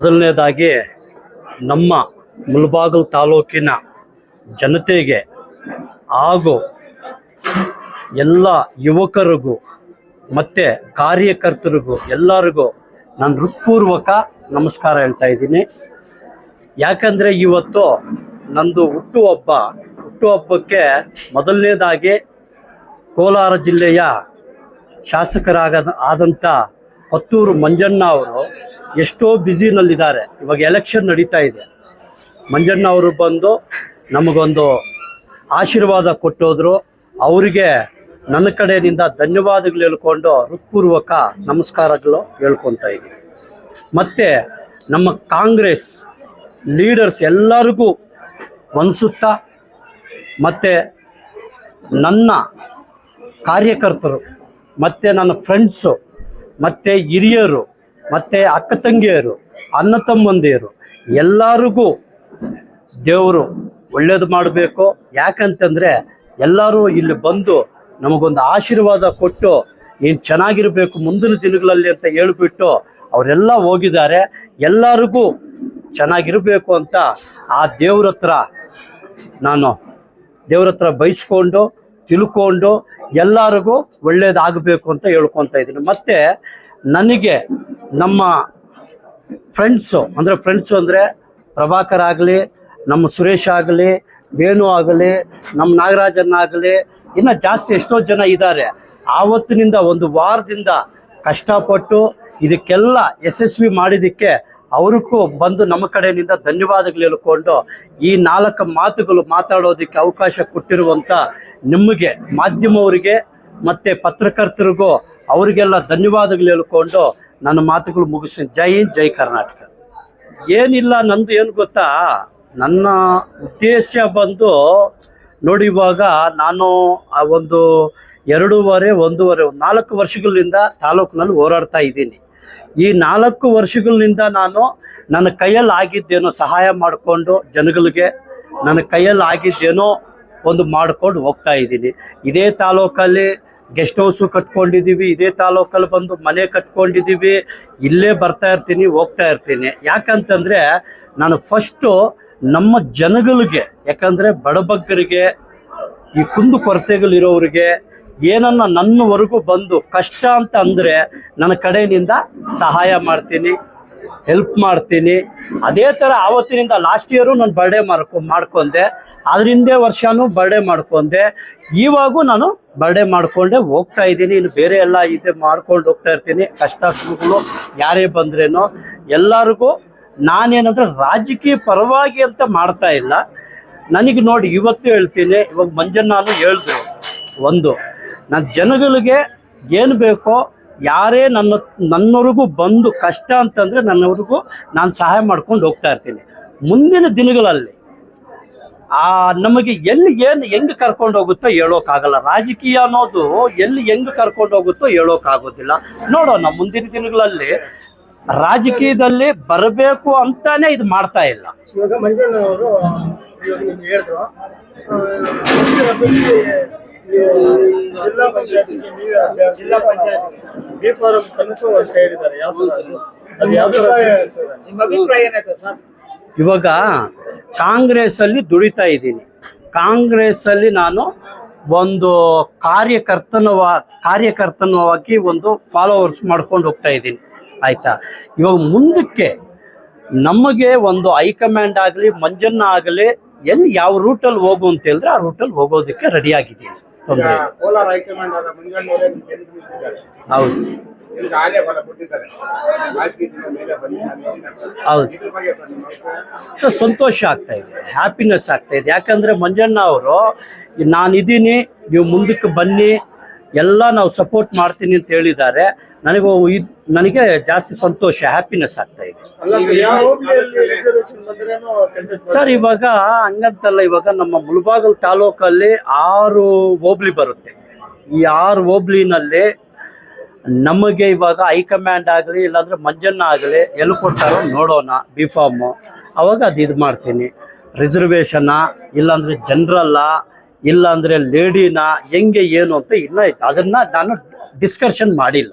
ಮೊದಲನೇದಾಗಿ ನಮ್ಮ ಮುಲ್ಬಾಗಲ್ ತಾಲೂಕಿನ ಜನತೆಗೆ ಹಾಗೂ ಎಲ್ಲ ಯುವಕರಿಗೂ ಮತ್ತು ಕಾರ್ಯಕರ್ತರಿಗೂ ಎಲ್ಲರಿಗೂ ನಾನು ಹೃತ್ಪೂರ್ವಕ ನಮಸ್ಕಾರ ಹೇಳ್ತಾ ಇದ್ದೀನಿ. ಯಾಕಂದರೆ ಇವತ್ತು ನಂದು ಹುಟ್ಟುಹಬ್ಬ ಹುಟ್ಟುಹಬ್ಬಕ್ಕೆ ಮೊದಲನೇದಾಗಿ ಕೋಲಾರ ಜಿಲ್ಲೆಯ ಶಾಸಕರಾಗ ಆದಂಥ ಪತ್ತೂರು ಮಂಜಣ್ಣ ಅವರು ಎಷ್ಟೋ ಬ್ಯುಸಿನಲ್ಲಿದ್ದಾರೆ. ಇವಾಗ ಎಲೆಕ್ಷನ್ ನಡೀತಾ ಇದೆ. ಮಂಜಣ್ಣ ಅವರು ಬಂದು ನಮಗೊಂದು ಆಶೀರ್ವಾದ ಕೊಟ್ಟೋದ್ರು. ಅವರಿಗೆ ನನ್ನ ಕಡೆಯಿಂದ ಧನ್ಯವಾದಗಳು ಹೇಳ್ಕೊಂಡು ಹೃತ್ಪೂರ್ವಕ ನಮಸ್ಕಾರಗಳು ಹೇಳ್ಕೊತಾ ಇದ್ದೀನಿ. ಮತ್ತು ನಮ್ಮ ಕಾಂಗ್ರೆಸ್ ಲೀಡರ್ಸ್ ಎಲ್ಲರಿಗೂ ವಂದಿಸುತ್ತಾ ಮತ್ತು ನನ್ನ ಕಾರ್ಯಕರ್ತರು, ಮತ್ತು ನನ್ನ ಫ್ರೆಂಡ್ಸು ಮತ್ತು ಹಿರಿಯರು ಮತ್ತು ಅಕ್ಕ ತಂಗಿಯರು, ಅಣ್ಣ ತಮ್ಮಂದಿಯರು ಎಲ್ಲರಿಗೂ ದೇವರು ಒಳ್ಳೇದು ಮಾಡಬೇಕು. ಯಾಕಂತಂದ್ರೆ ಎಲ್ಲರೂ ಇಲ್ಲಿ ಬಂದು ನಮಗೊಂದು ಆಶೀರ್ವಾದ ಕೊಟ್ಟು ನೀನು ಚೆನ್ನಾಗಿರಬೇಕು ಮುಂದಿನ ದಿನಗಳಲ್ಲಿ ಅಂತ ಹೇಳ್ಬಿಟ್ಟು ಅವರೆಲ್ಲ ಹೋಗಿದ್ದಾರೆ. ಎಲ್ಲರಿಗೂ ಚೆನ್ನಾಗಿರಬೇಕು ಅಂತ ಆ ದೇವ್ರ ನಾನು ದೇವ್ರ ಹತ್ರ ಬಯಸ್ಕೊಂಡು ತಿಳ್ಕೊಂಡು ಎಲ್ಲರಿಗೂ ಒಳ್ಳೇದಾಗಬೇಕು ಅಂತ ಹೇಳ್ಕೊತಾ ಇದ್ದೀನಿ. ಮತ್ತೆ ನನಗೆ ನಮ್ಮ ಫ್ರೆಂಡ್ಸು ಅಂದರೆ ಫ್ರೆಂಡ್ಸು ಅಂದರೆ ಪ್ರಭಾಕರ್ ಆಗಲಿ, ನಮ್ಮ ಸುರೇಶ್ ಆಗಲಿ, ವೇಣು ಆಗಲಿ, ನಮ್ಮ ನಾಗರಾಜನ್ ಆಗಲಿ, ಇನ್ನು ಜಾಸ್ತಿ ಎಷ್ಟೋ ಜನ ಇದ್ದಾರೆ. ಆವತ್ತಿನಿಂದ ಒಂದು ವಾರದಿಂದ ಕಷ್ಟಪಟ್ಟು ಇದಕ್ಕೆಲ್ಲ ಯಶಸ್ವಿ ಮಾಡಿದ್ದಕ್ಕೆ ಅವ್ರಿಗೂ ಬಂದು ನಮ್ಮ ಕಡೆಯಿಂದ ಧನ್ಯವಾದಗಳು ಹೇಳ್ಕೊಂಡು ಈ ನಾಲ್ಕು ಮಾತುಗಳು ಮಾತಾಡೋದಕ್ಕೆ ಅವಕಾಶ ಕೊಟ್ಟಿರುವಂಥ ನಿಮಗೆ, ಮಾಧ್ಯಮವರಿಗೆ ಮತ್ತು ಪತ್ರಕರ್ತರಿಗೂ ಅವರಿಗೆಲ್ಲ ಧನ್ಯವಾದಗಳು ಹೇಳ್ಕೊಂಡು ನನ್ನ ಮಾತುಗಳು ಮುಗಿಸ್ತೀನಿ. ಜೈ ಹಿಂದ್, ಜೈ ಕರ್ನಾಟಕ. ಏನಿಲ್ಲ, ನಂದು ಏನು ಗೊತ್ತಾ? ನನ್ನ ಉದ್ದೇಶ ಬಂದು ನೋಡಿ ಇವಾಗ ನಾನು ಆ ಒಂದು ಎರಡೂವರೆ, ಒಂದೂವರೆ, ಒಂದು ನಾಲ್ಕು ವರ್ಷಗಳಿಂದ ತಾಲೂಕಿನಲ್ಲಿ ಹೋರಾಡ್ತಾ ಇದ್ದೀನಿ. ಈ ನಾಲ್ಕು ವರ್ಷಗಳಿಂದ ನಾನು ನನ್ನ ಕೈಯಲ್ಲಿ ಆಗಿದ್ದೇನೋ ಸಹಾಯ ಮಾಡಿಕೊಂಡು ಜನಗಳಿಗೆ, ನನ್ನ ಕೈಯಲ್ಲಿ ಆಗಿದ್ದೇನೋ ಒಂದು ಮಾಡ್ಕೊಂಡು ಹೋಗ್ತಾ ಇದ್ದೀನಿ. ಇದೇ ತಾಲೂಕಲ್ಲಿ ಗೆಸ್ಟ್ ಹೌಸು ಕಟ್ಕೊಂಡಿದ್ದೀವಿ, ಇದೇ ತಾಲೂಕಲ್ಲಿ ಬಂದು ಮನೆ ಕಟ್ಕೊಂಡಿದ್ದೀವಿ, ಇಲ್ಲೇ ಬರ್ತಾ ಇರ್ತೀನಿ, ಹೋಗ್ತಾ ಇರ್ತೀನಿ. ಯಾಕಂತಂದರೆ ನಾನು ಫಸ್ಟು ನಮ್ಮ ಜನಗಳಿಗೆ, ಯಾಕಂದರೆ ಬಡಬಗ್ಗರಿಗೆ, ಈ ಕುಂದು ಕೊರತೆಗಳಿರೋರಿಗೆ ಏನನ್ನ ನನ್ನವರೆಗೂ ಬಂದು ಕಷ್ಟ ಅಂತ ಅಂದರೆ ನನ್ನ ಕಡೆಯಿಂದ ಸಹಾಯ ಮಾಡ್ತೀನಿ. ಹೆಲ್ಪ್ ಮಾಡ್ತೀನಿ. ಅದೇ ಥರ ಆವತ್ತಿನಿಂದ ಲಾಸ್ಟ್ ಇಯರು ನಾನು ಬರ್ಡೇ ಮಾಡ್ಕೊ ಮಾಡ್ಕೊಂಡೆ. ಅದರಿಂದ ವರ್ಷನೂ ಬರ್ಡೇ ಮಾಡ್ಕೊಂಡೆ. ಇವಾಗೂ ನಾನು ಬರ್ಡೇ ಮಾಡ್ಕೊಂಡೆ ಹೋಗ್ತಾ ಇದ್ದೀನಿ. ಇನ್ನು ಬೇರೆ ಎಲ್ಲ ಇದೆ ಮಾಡ್ಕೊಂಡು ಹೋಗ್ತಾ ಇರ್ತೀನಿ. ಕಷ್ಟ ಸುಖಗಳು ಯಾರೇ ಬಂದ್ರೇನೋ. ಎಲ್ಲರಿಗೂ ನಾನೇನಂದ್ರೆ ರಾಜಕೀಯ ಪರವಾಗಿ ಅಂತ ಮಾಡ್ತಾ ಇಲ್ಲ. ನನಗೆ ನೋಡಿ ಇವತ್ತು ಹೇಳ್ತೀನಿ. ಇವಾಗ ಮಂಜಣ್ಣನು ಹೇಳಿದ್ರು ಒಂದು ನನ್ನ ಜನಗಳಿಗೆ ಏನು ಬೇಕೋ ಯಾರೇ ನನ್ನ ನನ್ನವರೆಗೂ ಬಂದು ಕಷ್ಟ ಅಂತಂದರೆ ನನ್ನವರೆಗೂ ನಾನು ಸಹಾಯ ಮಾಡ್ಕೊಂಡು ಹೋಗ್ತಾ ಇರ್ತೀನಿ. ಮುಂದಿನ ದಿನಗಳಲ್ಲಿ ಆ ನಮಗೆ ಎಲ್ಲಿ ಏನು ಹೆಂಗೆ ಕರ್ಕೊಂಡು ಹೋಗುತ್ತೋ ಹೇಳೋಕ್ಕಾಗಲ್ಲ ರಾಜಕೀಯ ಅನ್ನೋದು ಎಲ್ಲಿ ಹೆಂಗೆ ಕರ್ಕೊಂಡು ಹೋಗುತ್ತೋ ಹೇಳೋಕ್ಕಾಗೋದಿಲ್ಲ ನೋಡೋಣ, ಮುಂದಿನ ದಿನಗಳಲ್ಲಿ ರಾಜಕೀಯದಲ್ಲಿ ಬರಬೇಕು ಅಂತಾನೆ ಇದು ಮಾಡ್ತಾ ಇಲ್ಲ. ಹೇಳಿದ್ರು. ಜಿಲ್ಲಾ ಪಂಚಾಯತ್ಗೆ ನೀವೇ ಅಭ್ಯರ್ಥಿ. ಜಿಲ್ಲಾ ಪಂಚಾಯತ್ ಬಿ ಫಾರಂ ಕನಸು ಅಂತ ಹೇಳಿದ್ದಾರೆ. ಯಾವುದು ಅದು? ನಿಮ್ಮ ಅಭಿಪ್ರಾಯ ಏನಾಯ್ತು ಸರ್? ಇವಾಗ ಕಾಂಗ್ರೆಸ್ ಅಲ್ಲಿ ದುಡಿತಾ ಇದ್ದೀನಿ. ಕಾಂಗ್ರೆಸ್ ಅಲ್ಲಿ ನಾನು ಒಂದು ಕಾರ್ಯಕರ್ತನವ ಕಾರ್ಯಕರ್ತನವಾಗಿ ಒಂದು ಫಾಲೋವರ್ಸ್ ಮಾಡ್ಕೊಂಡು ಹೋಗ್ತಾ ಇದ್ದೀನಿ. ಆಯ್ತಾ? ಇವಾಗ ಮುಂದಕ್ಕೆ ನಮಗೆ ಒಂದು ಹೈಕಮಾಂಡ್ ಆಗಲಿ ಮಂಜನ್ನ ಆಗಲಿ ಎಲ್ಲಿ ಯಾವ ರೂಟಲ್ಲಿ ಹೋಗು ಅಂತ ಹೇಳಿದ್ರೆ ಆ ರೂಟಲ್ಲಿ ಹೋಗೋದಕ್ಕೆ ರೆಡಿ ಆಗಿದ್ದೀನಿ. ತೊಂದರೆ. ಕೋಲಾರ ಹೈಕಮಾಂಡ್ ಆದ ಹೌದು. ಹೌದು. ಸಂತೋಷ ಆಗ್ತಾ ಇದೆ ಹ್ಯಾಪಿನೆಸ್ ಆಗ್ತಾ ಇದೆ. ಯಾಕಂದ್ರೆ ಮಂಜಣ್ಣ ಅವರು ನಾನಿದ್ದೀನಿ ನೀವು ಮುಂದಕ್ಕೆ ಬನ್ನಿ ಎಲ್ಲ ನಾವು ಸಪೋರ್ಟ್ ಮಾಡ್ತೀನಿ ಅಂತ ಹೇಳಿದ್ದಾರೆ. ನನಗೆ ಇದ್- ನನಗೆ ಜಾಸ್ತಿ ಸಂತೋಷ ಹ್ಯಾಪಿನೆಸ್ ಆಗ್ತಾ ಇದೆ? ಸರ್ ಇವಾಗ ಹಂಗಂತಲ್ಲ ಇವಾಗ ನಮ್ಮ ಮುಳಬಾಗಲ್ ತಾಲೂಕಲ್ಲಿ ಆರು ಹೋಬ್ಳಿ ಬರುತ್ತೆ. ಈ ಆರು ಹೋಬ್ಳಿನಲ್ಲಿ ನಮಗೆ ಇವಾಗ ಹೈಕಮಾಂಡ್ ಆಗಲಿ ಇಲ್ಲಾಂದ್ರೆ ಮಂಜಣ್ಣ ಆಗಲಿ ಎಲ್ಲಿ ಕೊಡ್ತಾರೋ ನೋಡೋಣ ಬಿ ಫಾರ್ಮು ಅವಾಗ ಅದು ಇದು ಮಾಡ್ತೀನಿ. ರಿಸರ್ವೇಷನ ಇಲ್ಲಾಂದ್ರೆ ಜನರಲ್ಲ ಇಲ್ಲಾಂದ್ರೆ ಲೇಡಿನ ಹೆಂಗೆ ಏನು ಅಂತ ಇನ್ನೂ ಅದನ್ನ ನಾನು ಡಿಸ್ಕಷನ್ ಮಾಡಿಲ್ಲ.